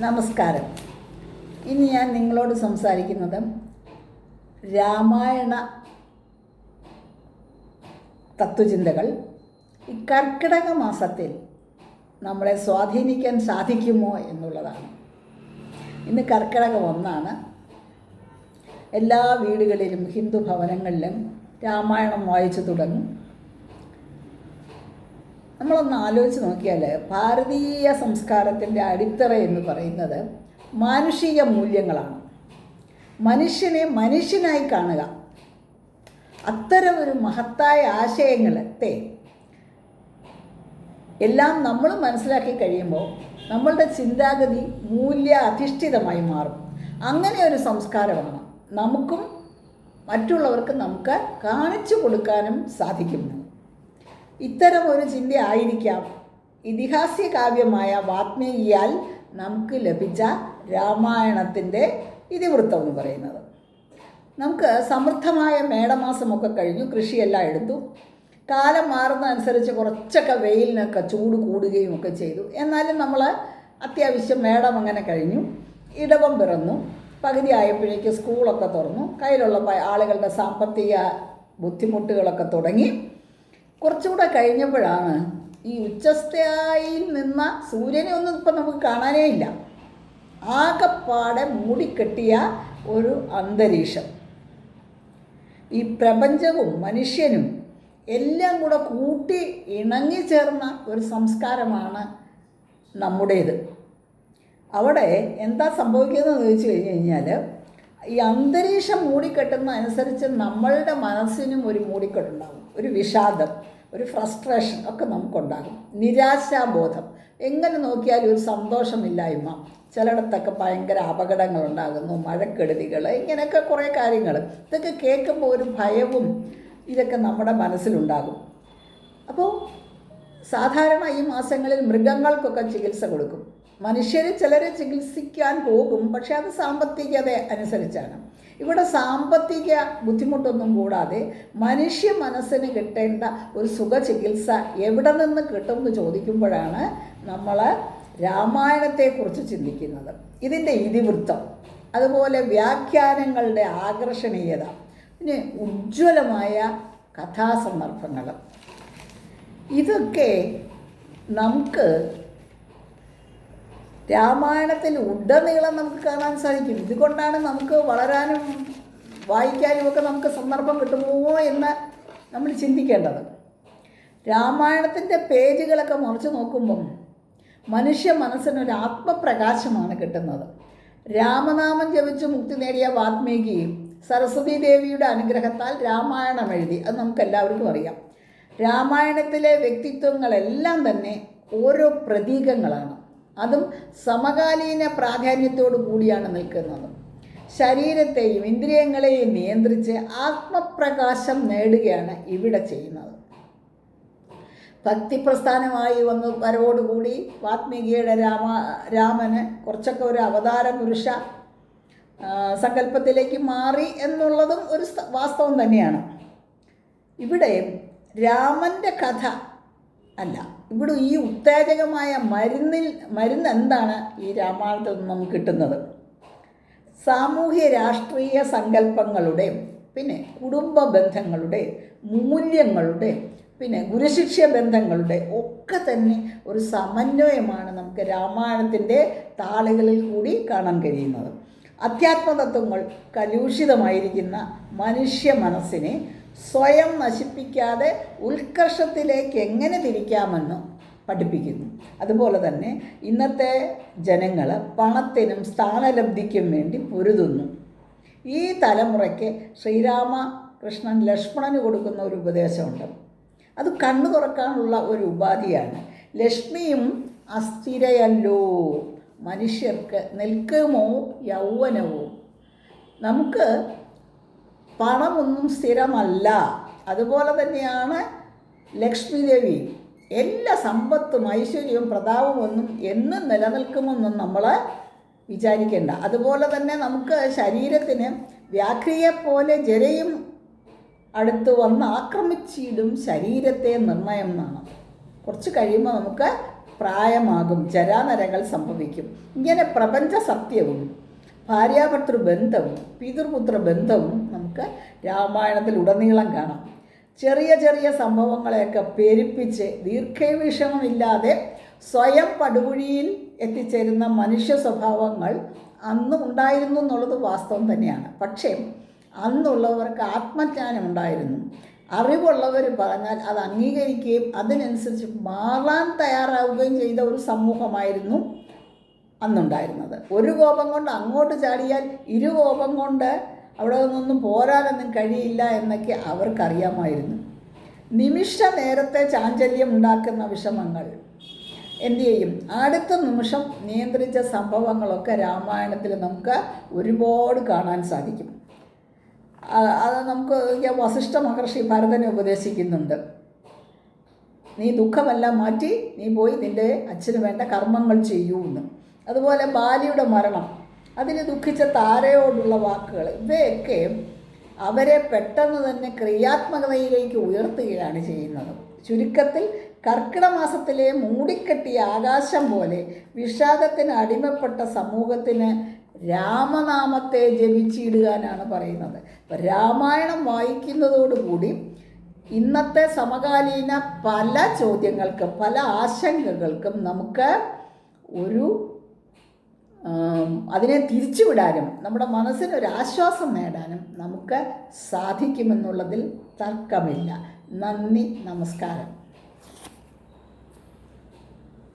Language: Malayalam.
നമസ്കാരം. ഇനി ഞാൻ നിങ്ങളോട് സംസാരിക്കുന്നത് രാമായണ തത്വചിന്തകൾ. ഈ കർക്കിടക മാസത്തിൽ നമ്മളെ സ്വാധീനിക്കാൻ സാധിക്കുമോ എന്നുള്ളതാണ്. ഇന്ന് കർക്കിടകം ഒന്നാണ്. എല്ലാ വീടുകളിലും ഹിന്ദു ഭവനങ്ങളിലും രാമായണം വായിച്ചു തുടങ്ങും. നമ്മളൊന്ന് ആലോചിച്ച് നോക്കിയാൽ ഭാരതീയ സംസ്കാരത്തിന്റെ അടിത്തറ എന്ന് പറയുന്നത് മാനുഷിക മൂല്യങ്ങളാണ്. മനുഷ്യനെ മനുഷ്യനായി കാണുക. അത്തരം ഒരു മഹത്തായ ആശയങ്ങളത്തെ എല്ലാം നമ്മൾ മനസ്സിലാക്കി കഴിയുമ്പോൾ നമ്മളുടെ ചിന്താഗതി മൂല്യ അധിഷ്ഠിതമായി മാറും. അങ്ങനെ ഒരു സംസ്കാരമാണ് നമുക്കും മറ്റുള്ളവർക്ക് നമുക്ക് കാണിച്ചു കൊടുക്കാനും സാധിക്കുന്നു ഇത്തരം ഒരു ചിന്ത ആയിരിക്കാം. ഇതിഹാസ്യ കാവ്യമായ വാത്മീകിയാൽ നമുക്ക് ലഭിച്ച രാമായണത്തിന്റെ ഇതിവൃത്തം എന്ന് പറയുന്നത്. നമുക്ക് സമൃദ്ധമായ മേടമാസമൊക്കെ കഴിഞ്ഞു കൃഷിയെല്ലാം എടുത്തു. കാലം മാറുന്നതനുസരിച്ച് കുറച്ചൊക്കെ വെയിലിനൊക്കെ ചൂട് കൂടുകയും ഒക്കെ ചെയ്തു. എന്നാലും നമ്മൾ അത്യാവശ്യം മേടം അങ്ങനെ കഴിഞ്ഞു. ഇടവം പിറന്നു. പകുതി ആയപ്പോഴേക്ക് സ്കൂളൊക്കെ തുറന്നു. കയ്യിലുള്ള ആളുകളുടെ സാമ്പത്തിക ബുദ്ധിമുട്ടുകളൊക്കെ തുടങ്ങി. കുറച്ചുകൂടെ കഴിഞ്ഞപ്പോഴാണ് ഈ ഉച്ചസ്ഥയായി നിന്ന സൂര്യനെ ഒന്നും ഇപ്പം നമുക്ക് കാണാനേ ഇല്ല. ആകപ്പാടെ മൂടിക്കെട്ടിയ ഒരു അന്തരീക്ഷം. ഈ പ്രപഞ്ചവും മനുഷ്യനും എല്ലാം കൂടെ കൂട്ടി ഇണങ്ങി ചേർന്ന ഒരു സംസ്കാരമാണ് നമ്മുടേത്. അവിടെ എന്താ സംഭവിക്കുന്നതെന്ന് ചോദിച്ചു കഴിഞ്ഞ് കഴിഞ്ഞാൽ ഈ അന്തരീക്ഷം മൂടിക്കെട്ടുന്ന അനുസരിച്ച് നമ്മളുടെ മനസ്സിനും ഒരു മൂടിക്കെട്ടുണ്ടാകും ഒരു വിഷാദം ഒരു ഫ്രസ്ട്രേഷൻ ഒക്കെ നമുക്കുണ്ടാകും. നിരാശാബോധം. എങ്ങനെ നോക്കിയാലും ഒരു സന്തോഷമില്ലായ്മ. ചിലയിടത്തൊക്കെ ഭയങ്കര അപകടങ്ങളുണ്ടാകുന്നു മഴക്കെടുതികൾ ഇങ്ങനെയൊക്കെ കുറേ കാര്യങ്ങൾ. ഇതൊക്കെ കേൾക്കുമ്പോൾ ഒരു ഭയവും ഇതൊക്കെ നമ്മുടെ മനസ്സിലുണ്ടാകും. അപ്പോൾ സാധാരണ ഈ മാസങ്ങളിൽ മൃഗങ്ങൾക്കൊക്കെ ചികിത്സ കൊടുക്കും. മനുഷ്യർ ചിലരെ ചികിത്സിക്കാൻ പോകും പക്ഷെ അത് സാമ്പത്തികത അനുസരിച്ചാണ്. ഇവിടെ സാമ്പത്തിക ബുദ്ധിമുട്ടൊന്നും കൂടാതെ മനുഷ്യ മനസ്സിന് കിട്ടേണ്ട ഒരു സുഖ ചികിത്സ എവിടെ നിന്ന് കിട്ടുമെന്ന് ചോദിക്കുമ്പോഴാണ് നമ്മൾ രാമായണത്തെക്കുറിച്ച് ചിന്തിക്കുന്നത്. ഇതിന്റെ ഇതിവൃത്തം അതുപോലെ വ്യാഖ്യാനങ്ങളുടെ ആകർഷണീയത പിന്നെ ഉജ്ജ്വലമായ കഥാസന്ദർഭങ്ങൾ ഇതൊക്കെ നമുക്ക് രാമായണത്തിൽ ഉടനീളം നമുക്ക് കാണാൻ സാധിക്കും. ഇതുകൊണ്ടാണ് നമുക്ക് വളരാനും വായിക്കാനും ഒക്കെ നമുക്ക് സന്ദർഭം കിട്ടുമോ എന്ന് നമ്മൾ ചിന്തിക്കേണ്ടത്. രാമായണത്തിന്റെ പേജുകളൊക്കെ മറിച്ച് നോക്കുമ്പം മനുഷ്യ മനസ്സിനൊരു ആത്മപ്രകാശമാണ് കിട്ടുന്നത്. രാമനാമം ജപിച്ച് മുക്തി നേടിയ വാത്മീകി സരസ്വതി ദേവിയുടെ അനുഗ്രഹത്താൽ രാമായണം എഴുതി. അത് നമുക്ക് എല്ലാവർക്കും അറിയാം. രാമായണത്തിലെ വ്യക്തിത്വങ്ങളെല്ലാം തന്നെ ഓരോ പ്രതീകങ്ങളാണ്. അതും സമകാലീന പ്രാധാന്യത്തോടു കൂടിയാണ് നിൽക്കുന്നത്. ശരീരത്തെയും ഇന്ദ്രിയങ്ങളെയും നിയന്ത്രിച്ച് ആത്മപ്രകാശം നേടുകയാണ് ഇവിടെ ചെയ്യുന്നത്. ഭക്തിപ്രസ്ഥാനമായി വന്ന് വരവോടുകൂടി വാത്മീകിയുടെ രാമ രാമന് കുറച്ചൊക്കെ ഒരു അവതാര പുരുഷ സങ്കല്പത്തിലേക്ക് മാറി എന്നുള്ളതും ഒരു വാസ്തവം തന്നെയാണ്. ഇവിടെ രാമന്റെ കഥ അല്ല. ഇവിടെ ഈ ഉത്തേജകമായ മരുന്നിൽ മരുന്ന് എന്താണ് ഈ രാമായണത്തിൽ നിന്ന് നമുക്ക് കിട്ടുന്നത്? സാമൂഹ്യ രാഷ്ട്രീയ സങ്കല്പങ്ങളുടെ പിന്നെ കുടുംബ ബന്ധങ്ങളുടെ മൂല്യങ്ങളുടെ പിന്നെ ഗുരുശിഷ്യ ബന്ധങ്ങളുടെ ഒക്കെ തന്നെ ഒരു സമന്വയമാണ് നമുക്ക് രാമായണത്തിന്റെ താളുകളിൽ കൂടി കാണാൻ കഴിയുന്നത്. അധ്യാത്മതത്വങ്ങൾ കലുഷിതമായിരിക്കുന്ന മനുഷ്യ മനസ്സിനെ സ്വയം നശിപ്പിക്കാതെ ഉത്കർഷത്തിലേക്ക് എങ്ങനെ തിരിക്കാമെന്നും പഠിപ്പിക്കുന്നു. അതുപോലെ തന്നെ ഇന്നത്തെ ജനങ്ങൾ പണത്തിനും സ്ഥാനലബ്ധിക്കും വേണ്ടി പൊരുതുന്നു. ഈ തലമുറയ്ക്ക് ശ്രീരാമ കൃഷ്ണൻ ലക്ഷ്മണന് കൊടുക്കുന്ന ഒരു ഉപദേശമുണ്ട്. അത് കണ്ണു തുറക്കാനുള്ള ഒരു ഉപാധിയാണ്. ലക്ഷ്മിയും അസ്ഥിരയല്ലോ. മനുഷ്യർക്ക് നിൽക്കുമോ യൗവനവും നമുക്ക് പണമൊന്നും സ്ഥിരമല്ല. അതുപോലെ തന്നെയാണ് ലക്ഷ്മി ദേവി. എല്ലാ സമ്പത്തും ഐശ്വര്യവും പ്രതാപവും ഒന്നും എന്നും നിലനിൽക്കുമെന്നും നമ്മൾ വിചാരിക്കേണ്ട. അതുപോലെ തന്നെ നമുക്ക് ശരീരത്തിന് വ്യാഘ്രിയെപ്പോലെ ജരയും അടുത്ത് വന്ന് ആക്രമിച്ചിടും ശരീരത്തെ നിർണയം എന്നാണ്. കുറച്ച് കഴിയുമ്പോൾ നമുക്ക് പ്രായമാകും. ജരാനരങ്ങൾ സംഭവിക്കും. ഇങ്ങനെ പ്രപഞ്ച സത്യവും ഭാര്യാഭർത്തൃ ബന്ധം പിതൃപുത്ര ബന്ധം നമുക്ക് രാമായണത്തിൽ ഉടനീളം കാണാം. ചെറിയ ചെറിയ സംഭവങ്ങളെയൊക്കെ പെരുപ്പിച്ച് ദീർഘവീക്ഷണമില്ലാതെ സ്വയം പടുകുഴിയിൽ എത്തിച്ചേരുന്ന മനുഷ്യ സ്വഭാവങ്ങൾ അന്നും ഉണ്ടായിരുന്നു എന്നുള്ളത് വാസ്തവം തന്നെയാണ്. പക്ഷേ അന്നുള്ളവർക്ക് ആത്മജ്ഞാനം ഉണ്ടായിരുന്നു. അറിവുള്ളവർ പറഞ്ഞാൽ അത് അംഗീകരിക്കുകയും അതിനനുസരിച്ച് മാറാൻ തയ്യാറാവുകയും ചെയ്ത ഒരു സമൂഹമായിരുന്നു അന്നുണ്ടായിരുന്നത്. ഒരു കോപം കൊണ്ട് അങ്ങോട്ട് ചാടിയാൽ ഇരു കോപം കൊണ്ട് അവിടെ നിന്നൊന്നും പോരാനൊന്നും കഴിയില്ല എന്നൊക്കെ അവർക്കറിയാമായിരുന്നു. നിമിഷ നേരത്തെ ചാഞ്ചല്യം ഉണ്ടാക്കുന്ന വിഷമങ്ങൾ. എന്തു ചെയ്യും? അടുത്ത നിമിഷം നിയന്ത്രിച്ച സംഭവങ്ങളൊക്കെ രാമായണത്തിൽ നമുക്ക് ഒരുപാട് കാണാൻ സാധിക്കും. അത് നമുക്ക് വസിഷ്ഠ മഹർഷി ഭരതനെ ഉപദേശിക്കുന്നുണ്ട്. നീ ദുഃഖമെല്ലാം മാറ്റി നീ പോയി നിന്റെ അച്ഛന് വേണ്ട കർമ്മങ്ങൾ ചെയ്യൂ എന്ന് അതുപോലെ ബാലിയുടെ മരണം അതിന് ദുഃഖിച്ച താരയോടുള്ള വാക്കുകൾ ഇവയൊക്കെ അവരെ പെട്ടെന്ന് തന്നെ ക്രിയാത്മകതയിലേക്ക് ഉയർത്തുകയാണ് ചെയ്യുന്നത്. ചുരുക്കത്തിൽ കർക്കിടമാസത്തിലെ മൂടിക്കെട്ടിയ ആകാശം പോലെ വിഷാദത്തിന് അടിമപ്പെട്ട സമൂഹത്തിന് രാമനാമത്തെ ജപിച്ചിടുകാനാണ് പറയുന്നത്. അപ്പം രാമായണം വായിക്കുന്നതോടുകൂടി ഇന്നത്തെ സമകാലീന പല ചോദ്യങ്ങൾക്കും പല ആശങ്കകൾക്കും നമുക്ക് ഒരു അതിനെ തിരിച്ചുവിടാനും നമ്മുടെ മനസ്സിനൊരാശ്വാസം നേടാനും നമുക്ക് സാധിക്കുമെന്നുള്ളതിൽ തർക്കമില്ല. നന്ദി നമസ്കാരം.